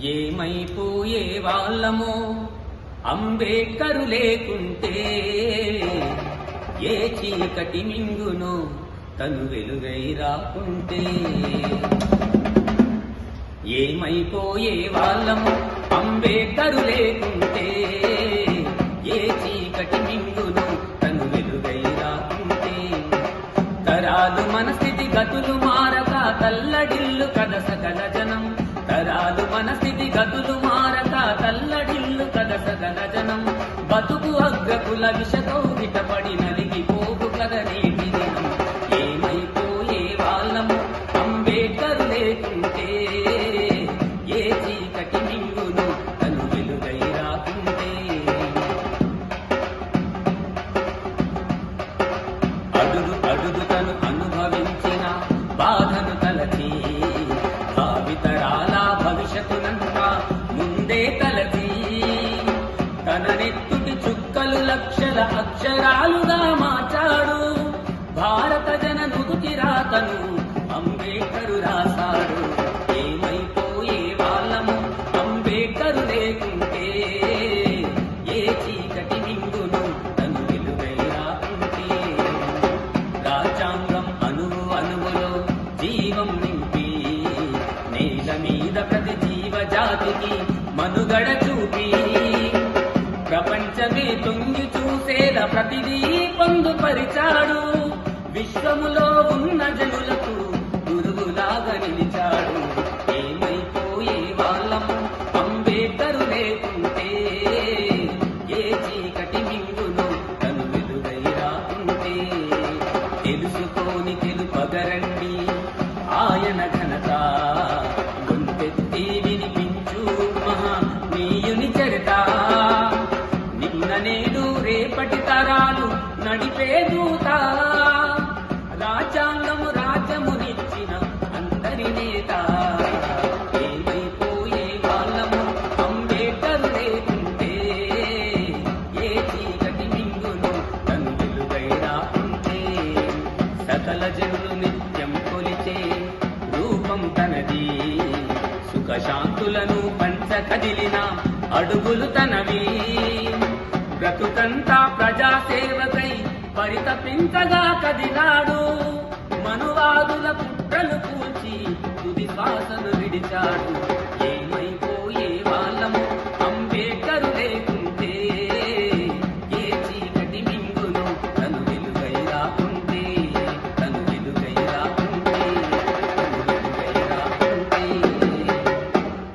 ఏమైపోయే వాళ్ళమో? అంబేడ్కరు లేకుంటే ఏ చీకటి మింగునో తను వెలుగై రాకుంటే? ఏమైపోయే వాళ్ళము? అంబేడ్కరు లేకుంటే ఏ చీకటి మింగును తను వెలుగై రాకుంటే? తరాలు మన స్థితి గతులు మారక తల్లడిల్లు కద జనం తరాలు మన స్థితి గతులు మారక తల్లడిల్లు కద సకల జనం. బతుకు అగ్రకుల విషతో విటపడి నలిగిపోకు కద నేటి దినం. ఏమైపోయే వాళ్ళము అంబేడ్కర్ లేకుంటే ఏ చీకటి మింగును? తను వెలుగై రాకుంటే. అడుగు అడుగు తను అనుభవించిన బాధను తలచి తలది తలచి తన నెత్తుటి చుక్కలు లక్షల అక్షరాలుగా మార్చాడు భారత జన నుదుటి రాతను అంబేద్కరు రాశాడు. ఏమైపోయే వాళ్ళము అంబేద్కరు లేకుంటే? ఏ చీకటి మింగును తను వెలుగై ఉంటే రాజ్యాంగం అనువు అనువులో జీవం నింపి నేల మీద ప్రతి జీవజాతికి జాతికి మనుగడ చూపి. ప్రపంచమే తొంగి చూసేలా ప్రతిదీ పొందుపరిచాడు. విశ్వములో ఉన్న జనులకు గురువులాగా నిలిచాడు. ఏమైపోయే వాళ్ళము అంబేద్కరు లేకుంటే ఏ చీకటి మింగును తను వెలుగై రాకుంటే. తెలుసుకోని తెలుపగరండి నడిపే దూత రాజ్యాంగము రాజ్యమునిచ్చిన అందరి నేత. ఏమైపోయే వాళ్ళము అంబేద్కర్ లేకుంటే? ఏ చీకటి మింగును తండ్రులుగైనా ఉంటే? సకల జనులు నిత్యం కొలిచే రూపం తనది. సుఖశాంతులను పంచ కదిలిన అడుగులు తనవి. బ్రతుకంతా ప్రజాసేవకై పరితపించగా కదిలాడు మనువాదుల కుట్రలు కూల్చి తుది శ్వాసను విడిచాడు.